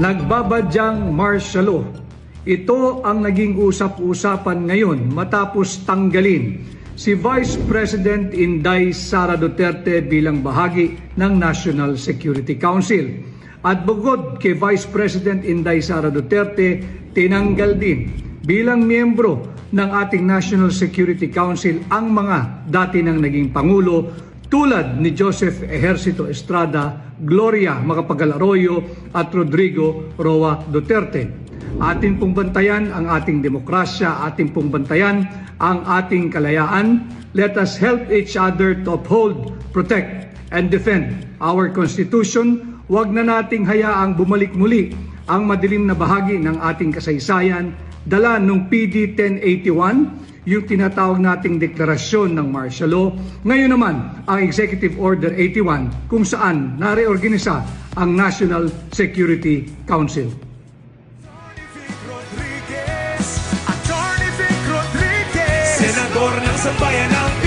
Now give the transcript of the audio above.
Nagbabadyang martial law. Ito ang naging usap-usapan ngayon matapos tanggalin si Vice President Inday Sara Duterte bilang bahagi ng National Security Council. At bukod kay Vice President Inday Sara Duterte, tinanggal din bilang miyembro ng ating National Security Council ang mga dati nang naging Pangulo tulad ni Joseph Ejercito Estrada, Gloria Macapagal Arroyo at Rodrigo Roa Duterte. Atin pong bantayan ang ating demokrasya, atin pong bantayan ang ating kalayaan. Let us help each other to uphold, protect, and defend our Constitution. Huwag na nating hayaang bumalik muli ang madilim na bahagi ng ating kasaysayan dala nung PD 1081 yung tinatawag nating deklarasyon ng martial law. Ngayon naman, ang Executive Order 81 kung saan nareorganisa ang National Security Council. Senador ng Sambayan ng